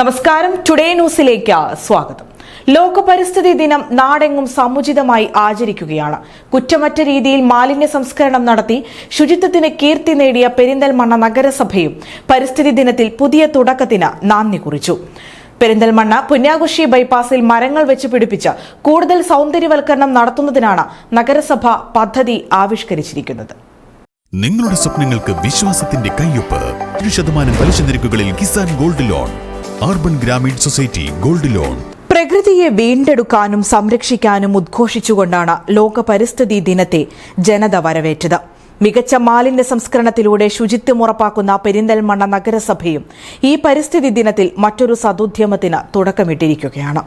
നമസ്കാരം. ടുഡേ ന്യൂസിലേക്ക് സ്വാഗതം. ലോക പരിസ്ഥിതി ദിനം നാടെങ്ങും സമുചിതമായി ആചരിക്കുകയാണ്. കുറ്റമറ്റ രീതിയിൽ മാലിന്യ സംസ്കരണം നടത്തി ശുചിത്വത്തിന് കീർത്തി നേടിയ പെരിന്തൽമണ്ണ നഗരസഭയും പരിസ്ഥിതി ദിനത്തിൽ പുതിയ തുടക്കത്തിന് നാന്ദി കുറിച്ചു. പെരിന്തൽമണ്ണ പുന്യാകുഷി ബൈപ്പാസിൽ മരങ്ങൾ വെച്ച് പിടിപ്പിച്ച് കൂടുതൽ സൗന്ദര്യവൽക്കരണം നടത്തുന്നതിനാണ് നഗരസഭ പദ്ധതി ആവിഷ്കരിച്ചിരിക്കുന്നത്. നിങ്ങളുടെ സ്വപ്നങ്ങൾക്ക് വിശ്വാസത്തിന്റെ കയ്യൊപ്പ്. ഏഴ് ശതമാനം പലിശ നിരക്കുകളിൽ Kisan gold loan. Urban Grameen society gold loan പ്രകൃതിയെ വീണ്ടെടുക്കാനും സംരക്ഷിക്കാനും ഉദ്ഘോഷിച്ചുകൊണ്ടാണ് ലോക പരിസ്ഥിതി ദിനത്തെ ജനത വരവേറ്റത്. മികച്ച മാലിന്യ സംസ്കരണത്തിലൂടെ ശുചിത്വം ഉറപ്പാക്കുന്ന പെരിന്തൽമണ്ണ നഗരസഭയും ഈ പരിസ്ഥിതി ദിനത്തിൽ മറ്റൊരു സതുദ്യമത്തിന് തുടക്കമിട്ടിരിക്കുകയാണ്.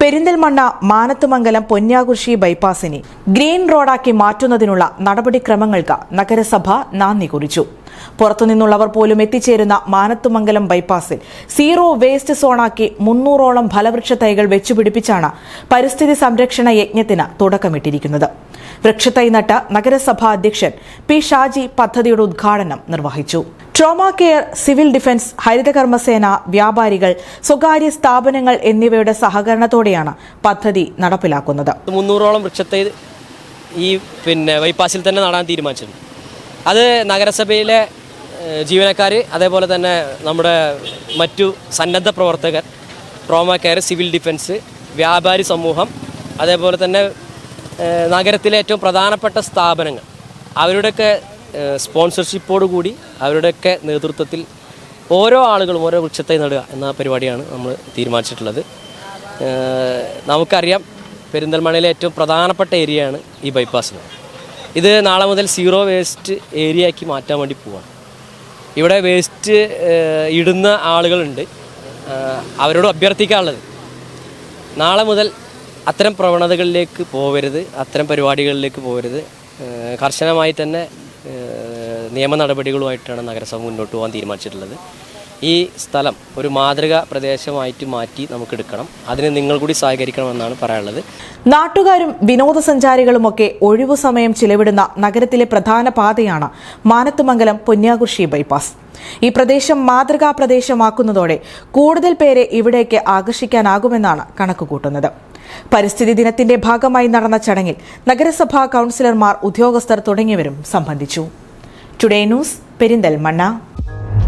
പെരിന്തൽമണ്ണ മാനത്തുമംഗലം പൊന്നാകുർശി ബൈപ്പാസിനെ ഗ്രീൻ റോഡാക്കി മാറ്റുന്നതിനുള്ള നടപടിക്രമങ്ങൾക്ക് നഗരസഭ നാന്ദി കുറിച്ചു. പുറത്തുനിന്നുള്ളവർ പോലും എത്തിച്ചേരുന്ന മാനത്തുമംഗലം ബൈപ്പാസിൽ. സീറോ വേസ്റ്റ് സോണാക്കി മുന്നൂറോളം ഫലവൃക്ഷ തൈകൾ വെച്ചുപിടിപ്പിച്ചാണ് പരിസ്ഥിതി സംരക്ഷണ യജ്ഞത്തിന് തുടക്കമിട്ടിരിക്കുന്നത്. വൃക്ഷത്തൈ നട്ട് നഗരസഭാ അധ്യക്ഷൻ പി ഷാജി പദ്ധതിയുടെ ഉദ്ഘാടനം നിർവഹിച്ചു. ട്രോമ കെയർ സിവിൽ ഡിഫൻസ് ഹരിതകർമ്മസേന വ്യാപാരികൾ സ്വകാര്യ സ്ഥാപനങ്ങൾ എന്നിവയുടെ സഹകരണത്തോടെയാണ് പദ്ധതി നടപ്പിലാക്കുന്നത്. മുന്നൂറോളം വൃക്ഷത്തെ ഈ പിന്നെ ബൈപ്പാസിൽ തന്നെ നടാൻ തീരുമാനിച്ചിട്ടുണ്ട് അത് നഗരസഭയിലെ ജീവനക്കാർ അതേപോലെ തന്നെ നമ്മുടെ മറ്റു സന്നദ്ധ പ്രവർത്തകർ ട്രോമ കെയർ സിവിൽ ഡിഫൻസ് വ്യാപാരി സമൂഹം അതേപോലെ തന്നെ നഗരത്തിലെ ഏറ്റവും പ്രധാനപ്പെട്ട സ്ഥാപനങ്ങൾ. അവരുടെയൊക്കെ ഏഹ്, സ്പോൺസർഷിപ്പോട് കൂടി അവരുടെയൊക്കെ നേതൃത്വത്തിൽ ഓരോ ആളുകളും ഓരോ വൃക്ഷത്തെ നടുക എന്ന പരിപാടിയാണ് നമ്മൾ തീരുമാനിച്ചിട്ടുള്ളത്. നമുക്കറിയാം പെരിന്തൽമണയിലെ ഏറ്റവും പ്രധാനപ്പെട്ട ഏരിയയാണ് ഈ ബൈപ്പാസിന്. ഇത് നാളെ മുതൽ സീറോ വേസ്റ്റ് ഏരിയയാക്കി മാറ്റാൻ വേണ്ടി പോവാണ്. ഇവിടെ വേസ്റ്റ് ഇടുന്ന ആളുകളുണ്ട്. അവരോട് അഭ്യർത്ഥിക്കാനുള്ളത്. നാളെ മുതൽ അത്തരം പ്രവണതകളിലേക്ക് പോകരുത് അത്തരം പരിപാടികളിലേക്ക് പോകരുത് കർശനമായി തന്നെ നിയമ നടപടികളുമായിട്ടാണ് നഗരസഭ മുന്നോട്ട് പോകാൻ തീരുമാനിച്ചിട്ടുള്ളത്. ഈ സ്ഥലം ഒരു മാതൃക പ്രദേശമായിട്ട് മാറ്റി നമുക്ക് എടുക്കണം അതിന് നിങ്ങൾ കൂടി സഹകരിക്കണമെന്നാണ് പറയാനുള്ളത്. നാട്ടുകാരും വിനോദസഞ്ചാരികളുമൊക്കെ ഒഴിവു സമയം ചിലവിടുന്ന നഗരത്തിലെ പ്രധാന പാതയാണ് മാനത്തുമംഗലം പൊന്യാകുർശി ബൈപ്പാസ്. ഈ പ്രദേശം മാതൃകാ പ്രദേശമാക്കുന്നതോടെ കൂടുതൽ പേരെ ഇവിടേക്ക് ആകർഷിക്കാനാകുമെന്നാണ് കണക്കുകൂട്ടുന്നത്. പരിസ്ഥിതി ദിനത്തിന്റെ ഭാഗമായി നടന്ന ചടങ്ങിൽ നഗരസഭാ കൌൺസിലർമാർ ഉദ്യോഗസ്ഥർ തുടങ്ങിയവരും സംബന്ധിച്ചു. Today news Perinthalmanna.